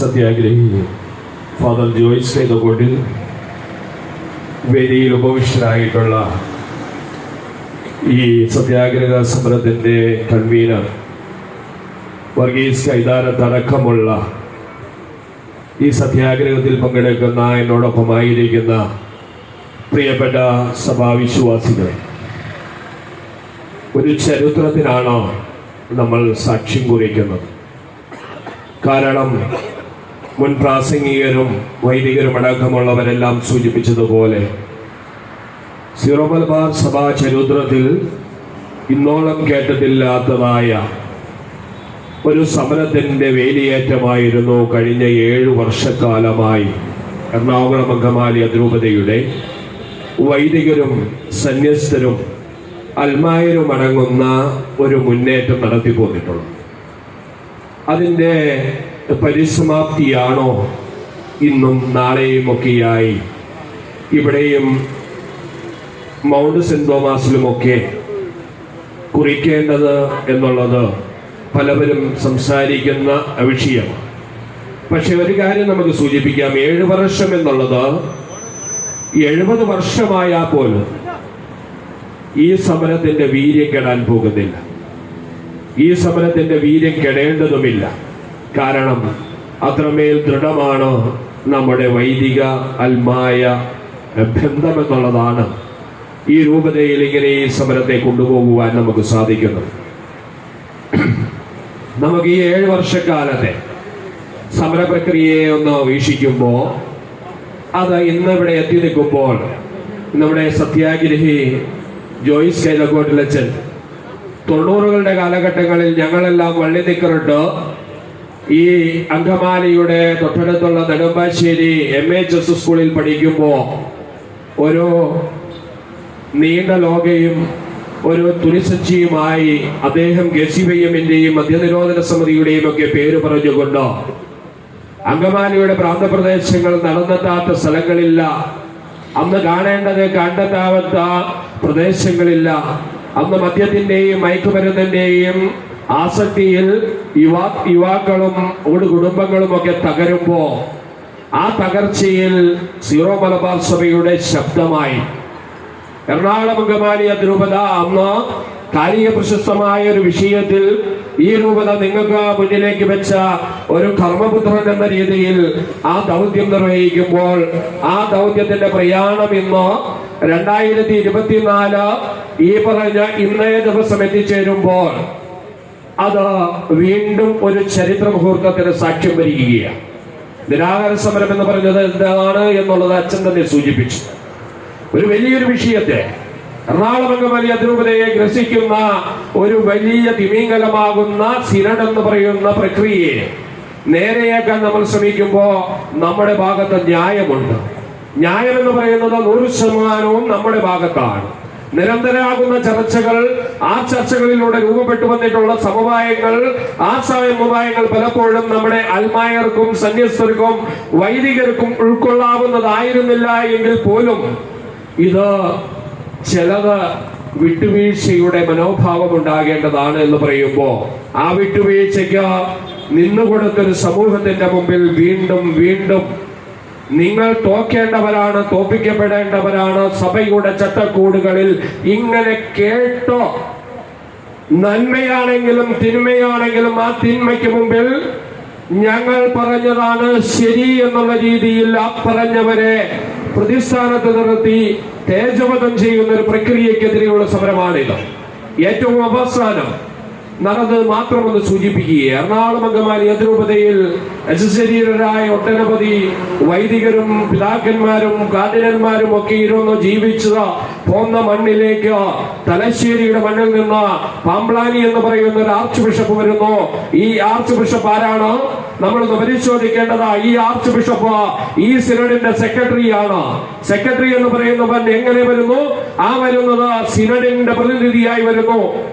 സത്യാഗ്രഹി father Joyce ചെയ്തകോട്ടിൽ വേദിയിൽ ഉപവിഷ്ടനായിട്ടുള്ള ഈ സത്യാഗ്രഹ സമരത്തിന്റെ കൺവീനർ വർഗീസ് കൈതാരത്തടക്കമുള്ള ഈ സത്യാഗ്രഹത്തിൽ പങ്കെടുക്കുന്ന എന്നോടൊപ്പമായിരിക്കുന്ന പ്രിയപ്പെട്ട സഭാവിശ്വാസികൾ ഒരു ചരിത്രത്തിനാണ് നമ്മൾ സാക്ഷ്യം കുറിക്കുന്നത്. കാരണം മുൻ പ്രാസംഗികരും വൈദികരും അടക്കമുള്ളവരെല്ലാം സൂചിപ്പിച്ചതുപോലെ സീറോ മലബാർ സഭാ ചരിത്രത്തിൽ ഇന്നോളം കേട്ടതില്ലാത്തതായ ഒരു സമരത്തിന്റെ വേലിയേറ്റമായിരുന്നു കഴിഞ്ഞ ഏഴു വർഷക്കാലമായി എറണാകുളം അങ്കമാലി അതിരൂപതയുടെ വൈദികരും സന്യസ്തരും അൽമായരും അടങ്ങുന്ന ഒരു മുന്നേറ്റം നടത്തി പോന്നിട്ടുള്ളത് അതിന്റെ പരിസമാപ്തിയാണോ ഇന്നും നാളെയുമൊക്കെയായി. ഇവിടെയും മൗണ്ട് സെന്റ് തോമാസിലുമൊക്കെ കുറിക്കേണ്ടത് എന്നുള്ളത് പലവരും സംസാരിക്കുന്ന വിഷയമാണ്. പക്ഷെ ഒരു കാര്യം നമുക്ക് സൂചിപ്പിക്കാം. ഏഴ് വർഷം എന്നുള്ളത് എഴുപത് വർഷമായാൽ പോലും ഈ സമരത്തിന്റെ വീര്യം കെടാൻ പോകുന്നില്ല. ഈ സമരത്തിന്റെ വീര്യം കെടേണ്ടതുമില്ല. കാരണം അത്രമേൽ ദൃഢമാണ് നമ്മുടെ വൈദിക അൽമായ ബന്ധമെന്നുള്ളതാണ് ഈ രൂപതയിൽ ഇങ്ങനെ ഈ സമരത്തെ കൊണ്ടുപോകുവാൻ നമുക്ക് സാധിക്കുന്നു. നമുക്ക് ഈ ഏഴ് വർഷക്കാലത്തെ സമര പ്രക്രിയയെ ഒന്ന് വീക്ഷിക്കുമ്പോൾ അത് ഇന്നിവിടെ എത്തി നിൽക്കുമ്പോൾ നമ്മുടെ സത്യാഗ്രഹി ജോയിസ് കൈലക്കോട്ടിലച്ചൻ തൊണ്ണൂറുകളുടെ കാലഘട്ടങ്ങളിൽ ഞങ്ങളെല്ലാം വള്ളി നിക്കറിട്ട് ഈ അങ്കമാലിയുടെ തൊട്ടടുത്തുള്ള നെടുമ്പാശ്ശേരി എം എച്ച് എസ് സ്കൂളിൽ പഠിക്കുമ്പോൾ ഒരു നീണ്ട ലോകയും ഒരു തുണിസഞ്ചിയുമായി അദ്ദേഹം ഗസിബയ്യമിന്റെയും മദ്യനിരോധന സമിതിയുടെയും ഒക്കെ പേര് പറഞ്ഞുകൊണ്ട് അങ്കമാലിയുടെ പ്രാന്തപ്രദേശങ്ങൾ നടന്നെത്താത്ത സ്ഥലങ്ങളില്ല. അന്ന് കാണേണ്ടത് കണ്ടെത്താവാത്ത പ്രദേശങ്ങളില്ല. അന്ന് മദ്യത്തിന്റെയും മയക്കുമരുന്നിന്റെയും ആസക്തിയിൽ യുവാ യുവാക്കളും ഒരു കുടുംബങ്ങളും ഒക്കെ തകരുമ്പോ ആ തകർച്ചയിൽ സീറോ മലബാർ സഭയുടെ ശബ്ദമായി. എറണാകുളം അങ്കമാലി ദ്രൂപത അന്ന് കാലിക പ്രശസ്തമായ ഒരു വിഷയത്തിൽ ഈ രൂപത നിങ്ങൾക്ക് മുന്നിലേക്ക് വെച്ച ഒരു കർമ്മപുത്രൻ എന്ന രീതിയിൽ ആ ദൗത്യം നിർവഹിക്കുമ്പോൾ ആ ദൗത്യത്തിന്റെ പ്രയാണം ഇന്ന് രണ്ടായിരത്തി ഇരുപത്തിനാല് ഈ പറഞ്ഞ ഇന്നേ ദിവസം എത്തിച്ചേരുമ്പോൾ അത് വീണ്ടും ഒരു ചരിത്ര മുഹൂർത്തത്തിന് സാക്ഷ്യം വരികയാണ്. നിരാഹാര സമരം എന്ന് പറഞ്ഞത് എന്താണ് എന്നുള്ളത് അച്ഛൻ തന്നെ സൂചിപ്പിച്ചു. ഒരു വലിയൊരു വിഷയത്തെ എറണാകുളം വലിയ അതിരൂപതയെ ഗ്രസിക്കുന്ന ഒരു വലിയ തിമിംഗലമാകുന്ന സിനഡ് എന്ന് പറയുന്ന പ്രക്രിയയെ നേരെയാക്കാൻ നമ്മൾ ശ്രമിക്കുമ്പോൾ നമ്മുടെ ഭാഗത്ത് ന്യായമുണ്ട്. ന്യായം എന്ന് പറയുന്നത് നൂറ് ശതമാനവും നമ്മുടെ ഭാഗത്താണ്. നിരന്തരമാകുന്ന ചർച്ചകൾ ആ ചർച്ചകളിലൂടെ രൂപപ്പെട്ടു വന്നിട്ടുള്ള സമവായങ്ങൾ ആ സമവായങ്ങൾ പലപ്പോഴും നമ്മുടെ അൽമായർക്കും സന്യസ്തർക്കും വൈദികർക്കും ഉൾക്കൊള്ളാവുന്നതായിരുന്നില്ല എങ്കിൽ പോലും ഇത് ചിലത് വിട്ടുവീഴ്ചയുടെ മനോഭാവം ഉണ്ടാകേണ്ടതാണ് എന്ന് പറയുമ്പോൾ ആ വിട്ടുവീഴ്ചയ്ക്ക് നിന്നുകൊടുത്തൊരു സമൂഹത്തിന്റെ മുമ്പിൽ വീണ്ടും വീണ്ടും നിങ്ങൾ തോക്കേണ്ടവരാണ് തോപ്പിക്കപ്പെടേണ്ടവരാണ്. സഭയുടെ ചട്ടക്കൂടുകളിൽ ഇങ്ങനെ കേട്ടോ. നന്മയാണെങ്കിലും തിന്മയാണെങ്കിലും ആ തിന്മയ്ക്ക് മുമ്പിൽ ഞങ്ങൾ പറഞ്ഞതാണ് ശരി എന്നുള്ള രീതിയിൽ ആ പറഞ്ഞവരെ പ്രതിസ്ഥാനത്ത് നിർത്തി തേജവധം ചെയ്യുന്ന ഒരു പ്രക്രിയക്കെതിരെയുള്ള സമരമാണിത് ഏറ്റവും അവസാനം നടന്നത് മാത്രമെന്ന് സൂചിപ്പിക്കുക എറണാകുളം അങ്കമാലി അതിരൂപതയിൽ ശരീരരായ ഒട്ടനവധി വൈദികരും പിതാക്കന്മാരും കാതിരന്മാരും ഒക്കെ ഇരുന്ന് ജീവിച്ചത് പോന്ന മണ്ണിലേക്ക് തലശ്ശേരിയുടെ മണ്ണിൽ നിന്ന് പാമ്പ്ലാനി എന്ന് പറയുന്ന ഒരു ആർച്ച് ബിഷപ്പ് വരുന്നു. ഈ ആർച്ച് ബിഷപ്പ് ആരാണ്? നമ്മൾ പരിശോധിക്കേണ്ടത്. ഈ ആർച്ച് ബിഷപ്പ് ഈ സിനഡിന്റെ സെക്രട്ടറി ആണ് സെക്രട്ടറി എന്ന് പറയുന്നവൻ എങ്ങനെ വരുന്നു? ആ വരുന്നത് സിനഡിന്റെ പ്രതിനിധിയായി വരുന്നു.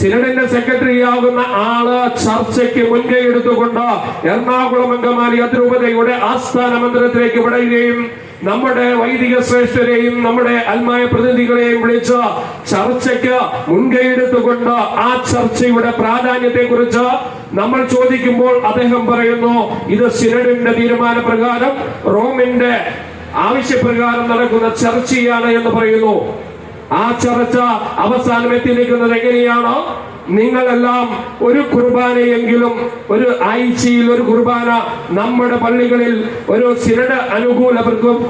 സിനഡിന്റെ സെക്രട്ടറി ആകുന്ന ആൾ ചർച്ചയ്ക്ക് മുൻകൈ എടുത്തുകൊണ്ട് എറണാകുളം അങ്കമാലി അതിരൂപതയുടെ ആസ്ഥാന മന്ദിരത്തിലേക്ക് വിടയുകയും നമ്മുടെ വൈദിക ശ്രേഷ്ഠരെയും നമ്മുടെ അൽമായ പ്രതിനിധികളെയും വിളിച്ച് ചർച്ചയ്ക്ക് മുൻകൈ എടുത്തുകൊണ്ട് ആ ചർച്ചയുടെ പ്രാധാന്യത്തെ കുറിച്ച് നമ്മൾ ചോദിക്കുമ്പോൾ അദ്ദേഹം പറയുന്നു ഇത് സിനഡിന്റെ തീരുമാനപ്രകാരം റോമിന്റെ ആവശ്യപ്രകാരം നടക്കുന്ന ചർച്ചയാണ് എന്ന് പറയുന്നു. ആ ചർച്ച അവസാനം എത്തിയിരിക്കുന്നത് എങ്ങനെയാണോ? നിങ്ങളെല്ലാം ഒരു കുർബാനയെങ്കിലും ഒരു ആഴ്ചയിൽ ഒരു കുർബാന നമ്മുടെ പള്ളികളിൽ ഒരു സിരട അനുകൂല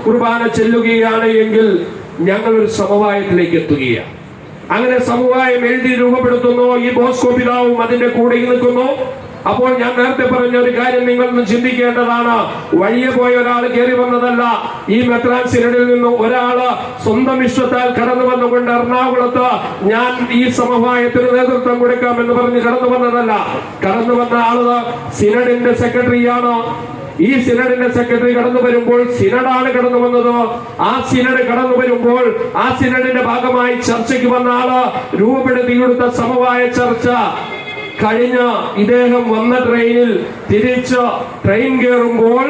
കുർബാന ചെല്ലുകയാണ് എങ്കിൽ ഞങ്ങൾ ഒരു സമവായത്തിലേക്ക് എത്തുകയാണ്. അങ്ങനെ സമവായം എഴുതി രൂപപ്പെടുത്തുന്നു. ഈ ബോസ്കോ പിതാവും അതിന്റെ കൂടെ നിൽക്കുന്നു. അപ്പോൾ ഞാൻ നേരത്തെ പറഞ്ഞ ഒരു കാര്യം നിങ്ങളൊന്നും ചിന്തിക്കേണ്ടതാണ്. വഴിയെ പോയ ഒരാൾ കയറി വന്നതല്ല. ഈ മെത്രാൻ സിനഡിൽ നിന്ന് ഒരാൾ സ്വന്തം ഇഷ്ടത്താൽ കടന്നു വന്നുകൊണ്ട് എറണാകുളത്ത് ഞാൻ ഈ സമവായത്തിന് നേതൃത്വം കൊടുക്കാം എന്ന് പറഞ്ഞ് കടന്നു വന്നതല്ല. കടന്നു വന്ന ആൾ സിനഡിന്റെ സെക്രട്ടറിയാണ്. ഈ സിനഡിന്റെ സെക്രട്ടറി കടന്നു വരുമ്പോൾ സിനഡാണ് കടന്നു വന്നത്. ആ സിനഡ് കടന്നു വരുമ്പോൾ ആ സിനഡിന്റെ ഭാഗമായി ചർച്ചയ്ക്ക് വന്ന ആൾ രൂപപ്പെടുത്തി കൊടുത്ത സമവായ ചർച്ച. കഴിഞ്ഞ ഇദ്ദേഹം വന്ന ട്രെയിനിൽ തിരിച്ച് ട്രെയിൻ കയറുമ്പോൾ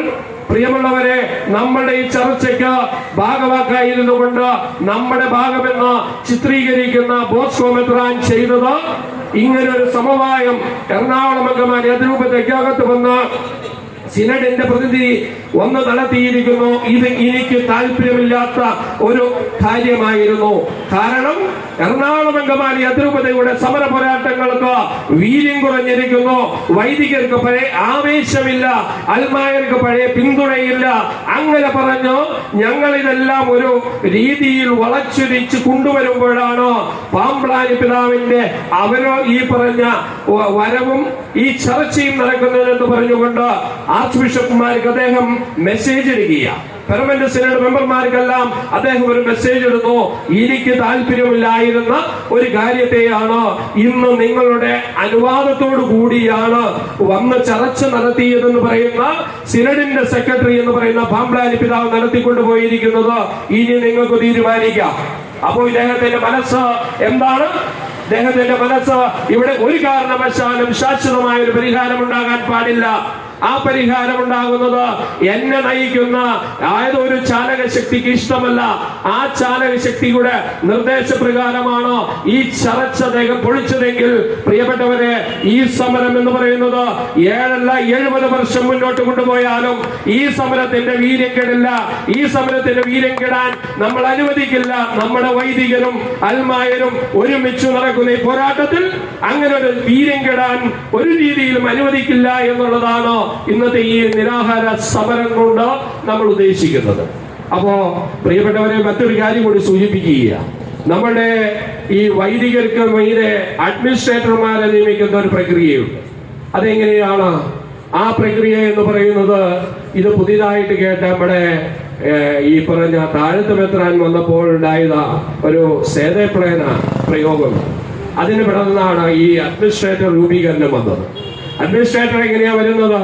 പ്രിയമുള്ളവരെ നമ്മുടെ ഈ ചർച്ചയ്ക്ക് ഭാഗവാക്കായിരുന്നു കൊണ്ട് നമ്മുടെ ഭാഗമെന്ന് ചിത്രീകരിക്കുന്ന ബോസ്കോ മെത്രാൻ ചെയ്തത് ഇങ്ങനെ ഒരു സമവായം എറണാകുളം അങ്കമാലി അതിരൂപത്തേക്കകത്ത് വന്ന സിനഡിന്റെ പ്രതിനിധി ഒന്ന് നടത്തിയിരിക്കുന്നു ഇത് എനിക്ക് താല്പര്യമില്ലാത്ത ഒരു കാര്യമായിരുന്നു. കാരണം എറണാകുളം അങ്കമാലി അതിരൂപതയുടെ സമര പോരാട്ടങ്ങൾക്ക് വീര്യം കുറഞ്ഞിരിക്കുന്നു. വൈദികർക്ക് പഴയ ആവേശമില്ല. അൽമായർക്ക് പഴയ പിന്തുണയില്ല. അങ്ങനെ പറഞ്ഞു ഞങ്ങൾ ഇതെല്ലാം ഒരു രീതിയിൽ വളച്ചൊരിച്ച് കൊണ്ടുവരുമ്പോഴാണ് പാമ്പ്ലാരി പിതാവിന്റെ അവരോ ഈ പറഞ്ഞ വരവും ഈ ചർച്ചയും നടക്കുന്നതെന്ന് പറഞ്ഞുകൊണ്ട് ആർച്ച് ബിഷപ്പുമാർക്ക് അദ്ദേഹം മെസ്സേജ് ഇടുകയാണ് പെർമനന്റ് സിനഡ് മെമ്പർമാർക്കെല്ലാം അദ്ദേഹം ഒരു മെസ്സേജ് എടുത്തു എനിക്ക് താല്പര്യമില്ലായിരുന്ന ഒരു കാര്യത്തെയാണ് ഇന്ന് നിങ്ങളുടെ അനുവാദത്തോടു കൂടിയാണ് വന്ന് ചർച്ച നടത്തിയതെന്ന് പറയുന്ന സിനഡിന്റെ സെക്രട്ടറി എന്ന് പറയുന്ന പാമ്പ്ലാനി പിതാവ് നടത്തിക്കൊണ്ടുപോയിരിക്കുന്നത് ഇനി നിങ്ങൾക്ക് തീരുമാനിക്കാം. അപ്പോൾ ഇദ്ദേഹത്തിന്റെ മനസ്സ് എന്താണ്? അദ്ദേഹത്തിന്റെ മനസ്സ് ഇവിടെ ഒരു കാരണവശാലും ശാശ്വതമായ ഒരു പരിഹാരം ഉണ്ടാകാൻ പാടില്ല. ആ പരിഹാരം ഉണ്ടാകുന്നത് എന്നെ നയിക്കുന്ന ഏതൊരു ചാലക ശക്തിക്ക് ഇഷ്ടമല്ല. ആ ചാലക ശക്തിയുടെ നിർദ്ദേശപ്രകാരമാണ് ഈ ചർച്ച ദേഹം പൊളിച്ചതെങ്കിൽ പ്രിയപ്പെട്ടവരെ ഈ സമരം എന്ന് പറയുന്നത് ഏഴല്ല എഴുപത് വർഷം മുന്നോട്ട് കൊണ്ടുപോയാലും ഈ സമരത്തിന്റെ വീര്യം കെടില്ല ഈ സമരത്തിന്റെ വീര്യം കെടാൻ നമ്മൾ അനുവദിക്കില്ല. നമ്മുടെ വൈദികരും അൽമായരും ഒരുമിച്ച് നടക്കുന്ന ഈ പോരാട്ടത്തിൽ അങ്ങനെ ഒരു വീര്യം കെടാൻ ഒരു രീതിയിലും അനുവദിക്കില്ല എന്നുള്ളതാണ് ഇന്നത്തെ ഈ നിരാഹാര സമരം കൊണ്ട് നമ്മൾ ഉദ്ദേശിക്കുന്നത്. അപ്പോ പ്രിയപ്പെട്ടവരെ മറ്റൊരു കാര്യം കൂടി സൂചിപ്പിക്കുക. നമ്മുടെ ഈ വൈദികർക്ക് മീതെ അഡ്മിനിസ്ട്രേറ്റർമാരെ നിയമിക്കുന്ന ഒരു പ്രക്രിയയുണ്ട്. അതെങ്ങനെയാണ്? ആ പ്രക്രിയ എന്ന് പറയുന്നത് ഇത് പുതിയതായിട്ട് കേട്ട നമ്മുടെ ഈ പറഞ്ഞ താഴത്ത് മെത്രാൻ വന്നപ്പോൾ ഉണ്ടായത ഒരു സേതപ്ലേന പ്രയോഗം. അതിന് പിറന്നാണ് ഈ അഡ്മിനിസ്ട്രേറ്റർ രൂപീകരണം വന്നത്. അഡ്മിനിസ്ട്രേറ്റർ എങ്ങനെയാ വരുന്നത്?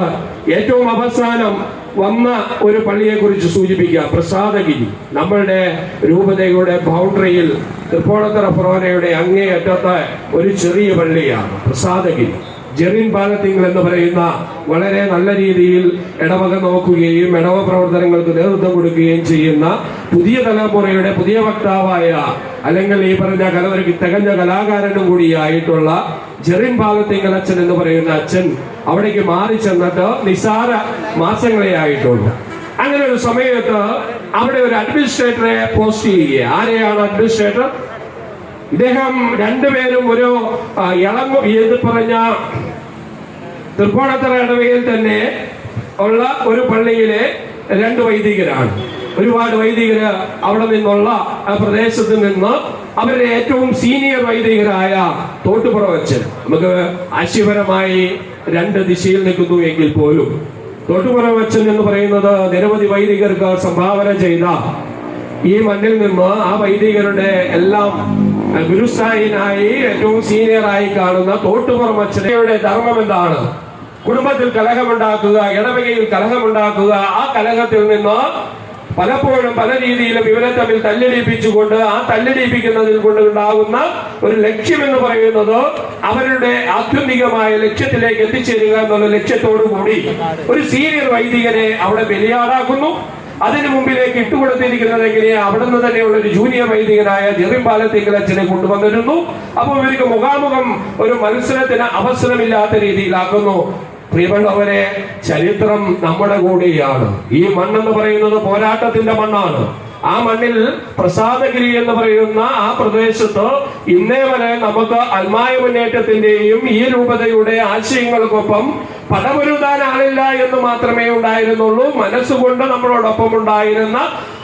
ഏറ്റവും അവസാനം വന്ന ഒരു പള്ളിയെ കുറിച്ച് സൂചിപ്പിക്കുക. പ്രസാദഗിരി. നമ്മളുടെ രൂപതയുടെ ബൗണ്ടറിയിൽ തൃപ്പൂണിത്തറ ഫൊറോനയുടെ അങ്ങേയറ്റത്തെ ഒരു ചെറിയ പള്ളിയാണ്. പ്രസാദഗിരി. ജെറിൻ പാലത്തിങ്ങൾ എന്ന് പറയുന്ന വളരെ നല്ല രീതിയിൽ ഇടവക നോക്കുകയും ഇടവ പ്രവർത്തനങ്ങൾക്ക് നേതൃത്വം കൊടുക്കുകയും ചെയ്യുന്ന പുതിയ തലമുറയുടെ പുതിയ വക്താവായ അല്ലെങ്കിൽ ഈ പറഞ്ഞ കല ഒരു തികഞ്ഞ കലാകാരനും കൂടിയായിട്ടുള്ള ജെറിൻ പാലത്തിങ്കൽ അച്ഛൻ എന്ന് പറയുന്ന അച്ഛൻ അവിടേക്ക് മാറി ചെന്നിട്ട് നിസാര മാസങ്ങളെ ആയിട്ടുള്ളൂ. അങ്ങനെ ഒരു സമയത്ത് അവിടെ ഒരു അഡ്മിനിസ്ട്രേറ്ററെ പോസ്റ്റ് ചെയ്യുക ആരെയാണ് അഡ്മിനിസ്ട്രേറ്റർ ഇദ്ദേഹം രണ്ടുപേരും ഒരു ഇളങ്ങു എന്ന് പറഞ്ഞ തൃപ്പൂണത്തറ ഇടവകയിൽ തന്നെ ഉള്ള ഒരു പള്ളിയിലെ രണ്ട് വൈദികരാണ്. ഒരുപാട് വൈദികര് അവിടെ നിന്നുള്ള പ്രദേശത്ത് നിന്ന് അവരുടെ ഏറ്റവും സീനിയർ വൈദികരായ തോട്ടുപുറവച്ചൻ. നമുക്ക് ആശയപരമായി രണ്ട് ദിശയിൽ നിൽക്കുന്നു എങ്കിൽ പോലും തോട്ടുപുറവച്ചൻ എന്ന് പറയുന്നത് നിരവധി വൈദികർക്ക് സംഭാവന ചെയ്ത ഈ മണ്ണിൽ നിന്ന് ആ വൈദികരുടെ എല്ലാം ഗുരുസ്ഥായിനായി ഏറ്റവും സീനിയറായി കാണുന്ന തോട്ടുപുറം അച്ഛനയുടെ ധർമ്മം എന്താണ്? കുടുംബത്തിൽ കലഹമുണ്ടാക്കുക ഇടവകയിൽ കലഹമുണ്ടാക്കുക ആ കലഹത്തിൽ നിന്ന് പലപ്പോഴും പല രീതിയിലും ഇവരെ തമ്മിൽ തല്ലിടിപ്പിച്ചുകൊണ്ട് ആ തല്ലിടിപ്പിക്കുന്നതിൽ കൊണ്ട് ഉണ്ടാകുന്ന ഒരു ലക്ഷ്യം എന്ന് പറയുന്നത് അവരുടെ ആത്യന്തികമായ ലക്ഷ്യത്തിലേക്ക് എത്തിച്ചേരുക എന്നുള്ള ലക്ഷ്യത്തോടു കൂടി ഒരു സീനിയർ വൈദികനെ അവിടെ ബലിയാടാക്കുന്നു. അതിനു മുമ്പിലേക്ക് ഇട്ടുകൊടുത്തിരിക്കുന്നത് എങ്ങനെയാ? നിന്ന് തന്നെയുള്ള ഒരു ജൂനിയർ വൈദികനായ ജെറിം അച്ഛനെ കൊണ്ടുവന്നിരുന്നു. അപ്പോൾ ഇവർക്ക് മുഖാമുഖം ഒരു മത്സരത്തിന് അവസരമില്ലാത്ത രീതിയിലാക്കുന്നു. പ്രിയപ്പെട്ടവരെ ചരിത്രം നമ്മുടെ കൂടെയാണ്. ഈ മണ്ണെന്ന് പറയുന്നത് പോരാട്ടത്തിന്റെ മണ്ണാണ്. ആ മണ്ണിൽ പ്രസാദഗിരി എന്ന് പറയുന്ന ആ പ്രദേശത്ത് ഇന്നേ വരെ നമുക്ക് അൽമായ മുന്നേറ്റത്തിന്റെയും ഈ രൂപതയുടെ ആശയങ്ങൾക്കൊപ്പം പടപൊരുതാൻ ആളില്ല എന്ന് മാത്രമേ ഉണ്ടായിരുന്നുള്ളൂ. മനസ്സുകൊണ്ട് നമ്മളോടൊപ്പം ഉണ്ടായിരുന്ന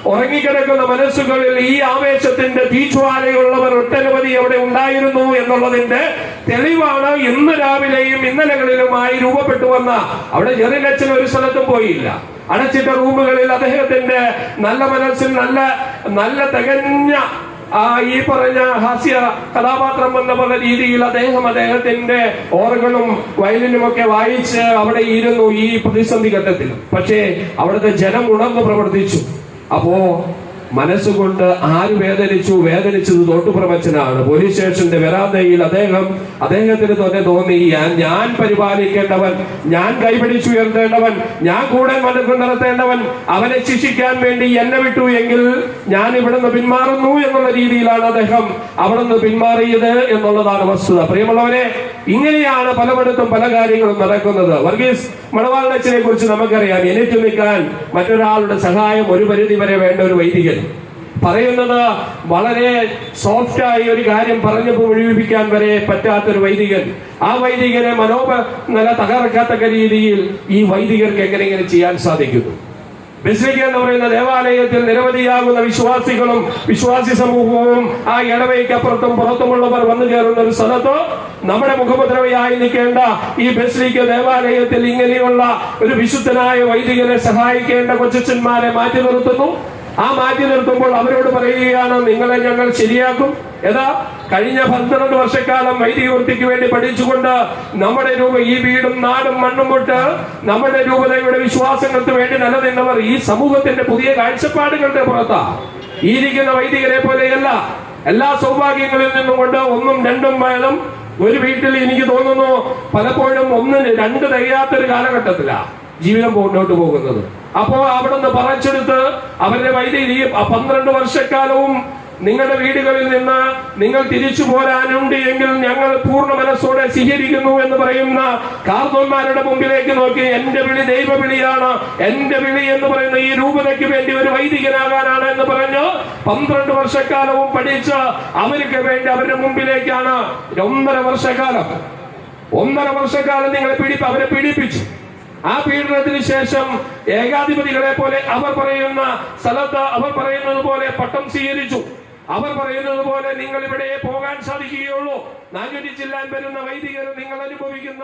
ഉറങ്ങിക്കിടക്കുന്ന മനസ്സുകളിൽ ഈ ആവേശത്തിന്റെ തീച്ചുവാലയുള്ളവർ ഒട്ടനവധി അവിടെ ഉണ്ടായിരുന്നു എന്നുള്ളതിന്റെ തെളിവാണ് ഇന്ന് രാവിലെയും ഇന്നലകളിലുമായി രൂപപ്പെട്ടു വന്ന. അവിടെ ജെറിനച്ചൻ ഒരു സ്ഥലത്തും പോയില്ല. അടച്ചിട്ട റൂമുകളിൽ അദ്ദേഹത്തിന്റെ നല്ല മനസ്സിൽ നല്ല നല്ല തികഞ്ഞ ആ ഈ പറഞ്ഞ ഹാസ്യ കഥാപാത്രം എന്ന പോലെ രീതിയിൽ അദ്ദേഹം അദ്ദേഹത്തിന്റെ ഓർഗണും വയലിനും ഒക്കെ വായിച്ച് അവിടെ ഇരുന്നു ഈ പ്രതിസന്ധി ഘട്ടത്തിൽ. പക്ഷേ അവിടുത്തെ ജനം ഉണർന്നു പ്രവർത്തിച്ചു. അപ്പോ മനസ്സുകൊണ്ട് ആര് വേദനിച്ചു? വേദനിച്ചത് തോട്ടുപ്രവച്ചനാണ് പോലീസ് സ്റ്റേഷന്റെ വരാതയിൽ അദ്ദേഹം അദ്ദേഹത്തിന് തന്നെ തോന്നി ഞാൻ പരിപാലിക്കേണ്ടവൻ ഞാൻ കൈപിടിച്ചു ഉയർത്തേണ്ടവൻ ഞാൻ കൂടെ നടത്തേണ്ടവൻ അവനെ ശിക്ഷിക്കാൻ വേണ്ടി എന്നെ വിട്ടു എങ്കിൽ ഞാൻ ഇവിടുന്ന് പിന്മാറുന്നു എന്നുള്ള രീതിയിലാണ് അദ്ദേഹം അവിടുന്ന് പിന്മാറിയത് എന്നുള്ളതാണ് വസ്തുത. പ്രിയമുള്ളവരെ ഇങ്ങനെയാണ് പലയിടത്തും പല കാര്യങ്ങളും നടക്കുന്നത്. വർഗീസ് മണവാളച്ചനെ കുറിച്ച് നമുക്കറിയാം. എനിക്ക് നിൽക്കാൻ മറ്റൊരാളുടെ സഹായം ഒരു പരിധി വരെ വേണ്ട ഒരു വൈദികൻ. പറയുന്നത് വളരെ സോഫ്റ്റായി ഒരു കാര്യം പറഞ്ഞു മുഴുവിപ്പിക്കാൻ വരെ പറ്റാത്തൊരു വൈദികൻ. ആ വൈദികനെ മനോഭ നില തകർക്കാത്തക്ക രീതിയിൽ ഈ വൈദികർക്ക് ഇങ്ങനെ ചെയ്യാൻ സാധിക്കുന്നു? ബസ്ലിക്ക എന്ന് പറയുന്ന ദേവാലയത്തിൽ നിരവധിയാകുന്ന വിശ്വാസികളും വിശ്വാസി സമൂഹവും ആ ഇടവയ്ക്കപ്പുറത്തും പുറത്തുമുള്ളവർ വന്നു കയറുന്ന ഒരു സ്ഥലത്ത് നമ്മുടെ മുഖപദ്രവയായി നിൽക്കേണ്ട ഈ ബസ്ലിക്ക ദേവാലയത്തിൽ ഇങ്ങനെയുള്ള ഒരു വിശുദ്ധനായ വൈദികനെ സഹായിക്കേണ്ട കൊച്ചന്മാരെ മാറ്റി നിർത്തുന്നു. ആ മാറ്റി നിർത്തുമ്പോൾ അവരോട് പറയുകയാണ് നിങ്ങളെ ഞങ്ങൾ ശരിയാക്കും. ഏതാ കഴിഞ്ഞ പന്ത്രണ്ട് വർഷക്കാലം വൈദികവൃത്തിക്ക് വേണ്ടി പഠിച്ചുകൊണ്ട് നമ്മുടെ രൂപ ഈ വീടും നാടും മണ്ണും വിട്ട് നമ്മുടെ രൂപതയുടെ വിശ്വാസങ്ങൾക്ക് വേണ്ടി നിലനിന്നവർ ഈ സമൂഹത്തിന്റെ പുതിയ കാഴ്ചപ്പാടുകളുടെ പുറത്താ. ഇരിക്കുന്ന വൈദികരെ പോലെയല്ല എല്ലാ സൗഭാഗ്യങ്ങളിൽ നിന്നും കൊണ്ട് ഒന്നും രണ്ടും വേണം. ഒരു വീട്ടിൽ എനിക്ക് തോന്നുന്നു പലപ്പോഴും ഒന്നിന് രണ്ട് തികയാത്തൊരു കാലഘട്ടത്തിലാ. ജീവിതം മുന്നോട്ട് പോകുന്നത്. അപ്പോ അവിടുന്ന് പറച്ചെടുത്ത് അവരുടെ വൈദ്യുതി പന്ത്രണ്ട് വർഷക്കാലവും നിങ്ങളുടെ വീടുകളിൽ നിന്ന് നിങ്ങൾ തിരിച്ചു പോരാനുണ്ട് എങ്കിൽ ഞങ്ങൾ പൂർണ മനസ്സോടെ സ്വീകരിക്കുന്നു എന്ന് പറയുന്ന കാർന്നോന്മാരുടെ മുമ്പിലേക്ക് നോക്കി എന്റെ വിളി ദൈവ വിളിയാണ് എന്റെ വിളി എന്ന് പറയുന്ന ഈ രൂപതയ്ക്ക് വേണ്ടി ഒരു വൈദികനാകാനാണ് എന്ന് പറഞ്ഞു പന്ത്രണ്ട് വർഷക്കാലവും പഠിച്ച് അവർക്ക് വേണ്ടി അവരുടെ മുമ്പിലേക്കാണ് ഒന്നര വർഷക്കാലം. ഒന്നര വർഷക്കാലം നിങ്ങളെ പിടി അവരെ പീഡിപ്പിച്ചു. ആ പീഡനത്തിന് ശേഷം ഏകാധിപതികളെ പോലെ അവർ പറയുന്ന സ്ഥലത്ത് അവർ പറയുന്നത് പോലെ പട്ടം സ്വീകരിച്ചു. അവർ പറയുന്നത് പോലെ നിങ്ങൾ ഇവിടെ പോകാൻ സാധിക്കുകയുള്ളൂ. നാനൂറ്റി ചെല്ലാൻ വരുന്ന വൈദികർ നിങ്ങൾ അനുഭവിക്കുന്ന